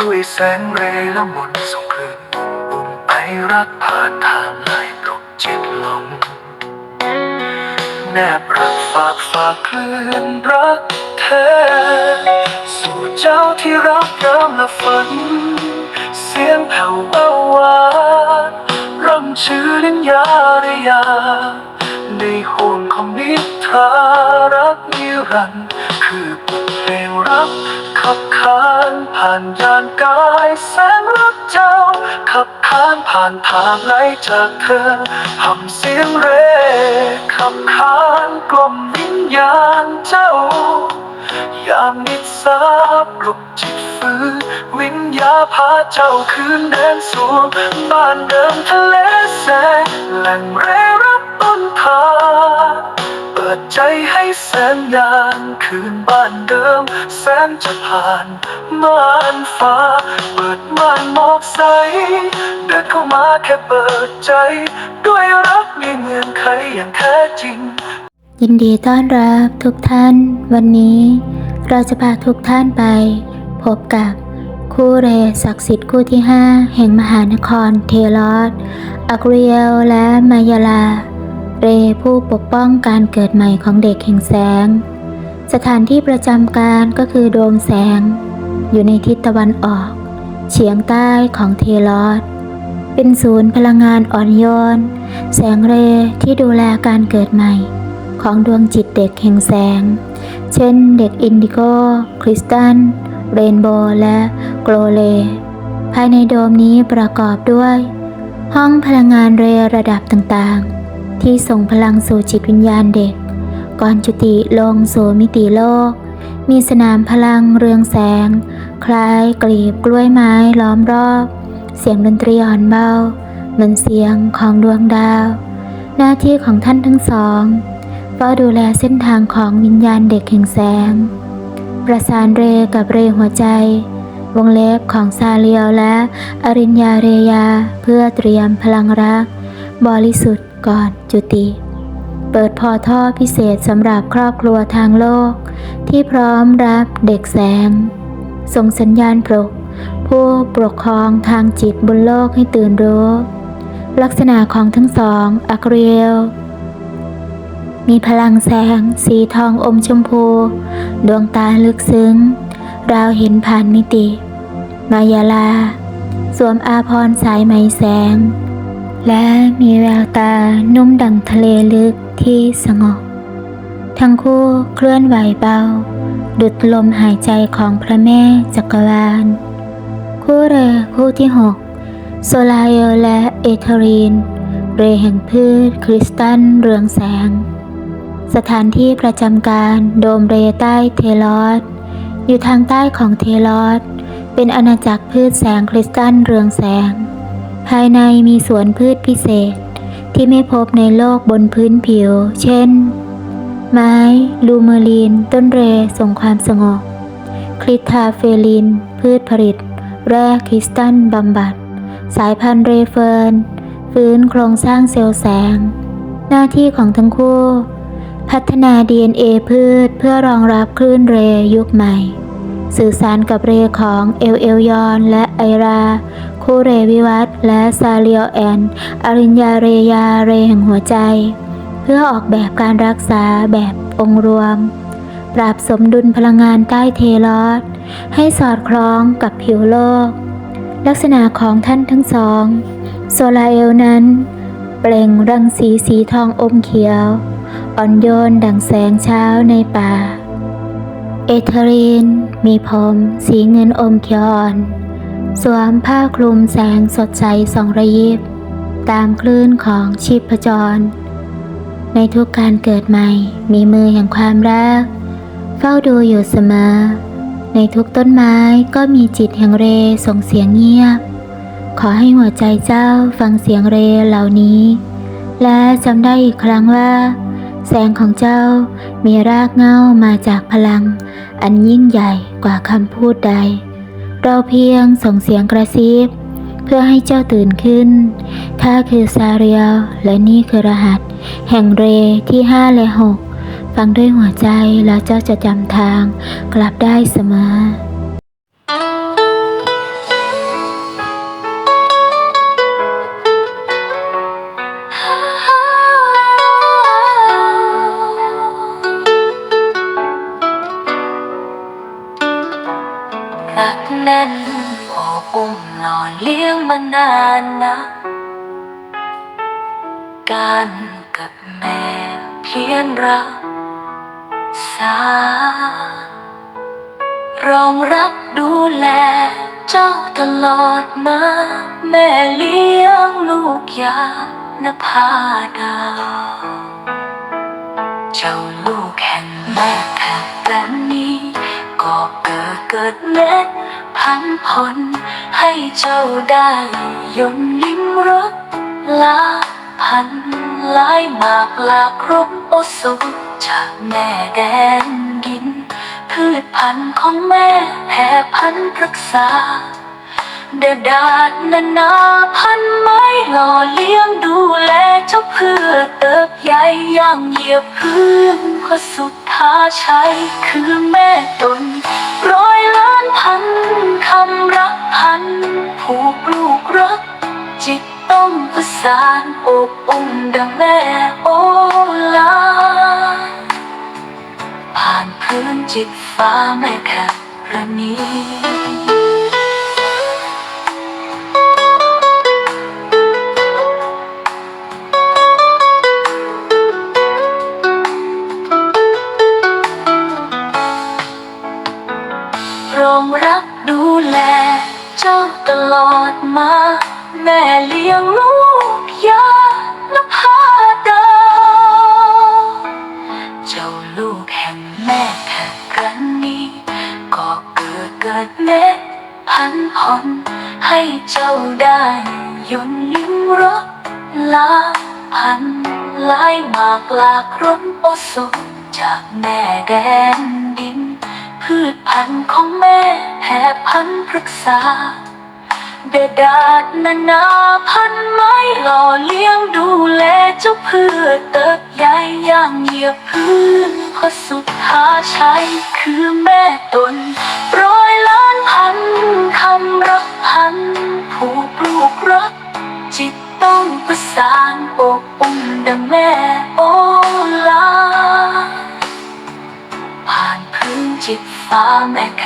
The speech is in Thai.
ด้วยแสงเรและมนส่งคลื่นอุ่นไปรักผ่านทางลายปลุกจิตลง แนบรักฝากฝากคลื่นรักแท้สู่เจ้าที่รักยามละฝัน เสียงแผ่วเบาหวานร่ำชื่อลินยาเรยา ในห่วงของนิทรารักนิรันดร์ ผ่านยานกายแสนรักเจ้า ขับขานผ่านทางไหลจากเธอหำเสียงเรขับขานกลมวิญญาณเจ้า ยามนิสาปลุกจิตฟื้นวิญญาพาเจ้าคืนแดนสวงบ้านเดิมทะเลแสงแหล่งเรรับต้นทาง ดใจให้แสนยานคืนบ้านเดิม แสนจะผ่านม่านฟ้า เปิดม่านหมอกใส เดินเข้ามาแค่เปิดใจ ด้วยรักมีเงื่อนไขอย่างแท้จริง ยินดีต้อนรับทุกท่าน วันนี้ เราจะพาทุกท่านไป พบกับคู่เรศักดิ์สิทธิ์คู่ที่ 5 แห่งมหานครเทลอสอักเรียลและมายาลา เรผู้ปกป้องการเกิดใหม่ของเด็กแห่งแสง สถานที่ประจำการก็คือโดมแสง อยู่ในทิศตะวันออก เฉียงใต้ของเทลอสเป็นศูนย์พลังงานอ่อนโยน แสงเรที่ดูแลการเกิดใหม่ ของดวงจิตเด็กแห่งแสง เช่นเด็กอินดิโก คริสตัลเรนโบว์และโกลเล ภายในโดมนี้ประกอบด้วย ห้องพลังงานเรระดับต่างๆ ที่ส่งพลังสู่จิตวิญญาณเด็ก ก่อนจุติลงสู่มิติโลก มีสนามพลังเรืองแสง คล้ายกลีบกล้วยไม้ล้อมรอบ เสียงดนตรีอ่อนเบา เหมือนเสียงของดวงดาว หน้าที่ของท่านทั้งสองเฝ้าดูแลเส้นทางของวิญญาณเด็กแห่งแสง ประสานเรกับเรหัวใจวงเล็บของซาเลียวและอริญญาเรยา เพื่อเตรียมพลังรัก บริสุทธิ์ ก่อนจุติ เปิดพอท่อพิเศษสำหรับครอบครัวทางโลก ที่พร้อมรับเด็กแสง ส่งสัญญาณปลุก ผู้ปกครองทางจิตบนโลกให้ตื่นรู้ ลักษณะของทั้งสองอักเรียลมีพลังแสง สีทองอมชมพู ดวงตาลึกซึ้ง ราวเห็นผ่านมิติ มายาลา สวมอาพรสายไหมแสง และมีแววตานุ่มดังทะเลลึกที่สงบ ทั้งคู่เคลื่อนไหวเบา ดุดลมหายใจของพระแม่จักรวาล คู่เรคู่ที่หกโซลาเอลและเอเทอรีน เรแห่งพืชคริสตัลเรืองแสง สถานที่ประจำการโดมเรใต้เทลอสอยู่ทางใต้ของเทลอสเป็นอาณาจักรพืชแสงคริสตัลเรืองแสง ภายในมีสวนพืชพิเศษ ที่ไม่พบในโลกบนพื้นผิว เช่น ไม้ ลูเมอรีน ต้นเรส่งความสงบคลิทาเฟลิน พืชผลิต แร่คริสตัลบำบัด สายพันธุ์เรเฟิร์น ฟื้นโครงสร้างเซลล์แสง หน้าที่ของทั้งคู่ พัฒนา DNA พืชเพื่อรองรับคลื่นเรยุคใหม่ สื่อสารกับเรของเอลเอลยอนและไอรา คู่เรวิวัตและซาเลียวแอนอริญญาเรยาเรแห่งหัวใจ เพื่อออกแบบการรักษาแบบองค์รวม ปรับสมดุลพลังงานใต้เทลอสให้สอดคล้องกับผิวโลก ลักษณะของท่านทั้งสอง โซลาเอลนั้น เปล่งรังสีสีทองอมเขียว อ่อนโยนดังแสงเช้าในป่า เอเธอรีนมีผมสีเงินอมเขียวอ่อน สวมผ้าคลุมแสงสดใสสองระยิบ ตามคลื่นของชีพจร ในทุกการเกิดใหม่มีมือแห่งความรัก เฝ้าดูอยู่เสมอ ในทุกต้นไม้ก็มีจิตแห่งเรส่งเสียงเงียบ ขอให้หัวใจเจ้าฟังเสียงเรเหล่านี้ และจำได้อีกครั้งว่า แสงของเจ้ามีรากเง้ามาจากพลัง อันยิ่งใหญ่กว่าคำพูดใด เราเพียงส่งเสียงกระซิบ เพื่อให้เจ้าตื่นขึ้นข้าคือซาเรียลและนี่คือรหัส แห่งเรที่ห้าและหกฟังด้วยหัวใจแล้วเจ้าจะจำทางกลับได้เสมอ แน่นโอบอุ้มหล่อเลี้ยงมานานนะการกับแม่เพียรรักษารองรับดูแลเจ้าตลอดมา แม่เลี้ยงลูกยานภาดาวเจ้าลูกแห่งแม่แผ่นนนี้ ก็เกิดเกิดเม็ด พันผลให้เจ้าได้ยนยิ้มรักลาพันหลายหมากลากรุบโอสุจากแม่แดนดิน พืชพันธุ์ของแม่แผ่พันธุ์รักษาเดดดานนานาพันไม้หล่อเลี้ยงดูแลเจ้าเพื่อเติบใหญ่ย่างเหยียบพื้นเพราะสุดท้าชัยคือแม่ตนร้อยล้านพัน คำรักพันผูกลูกรัก จิตต้องประสานอบอุ่นดังแม่โอลา ผ่านพื้นจิตฟ้าแม่แคระนี เจ้าได้ยนยิ้มรักลาพันลายมากลากร้นโอสุจากแม่แดนดิน พืชพันธุ์ของแม่แผ่พันธุ์ปรึกษาเดดาดนานาพันไม้หล่อเลี้ยงดูแลเจ้าเพื่อเติบใหญ่ย่างเหยียบพื้นพราะสุดท้าชัยคือแม่ตนร้อยล้าน พันคำรักพัน ผูกลูกรัก จิตต้องประสานปกอุ่นดังแม่โอลา ผ่านพื้นจิตฟ้าแม่แค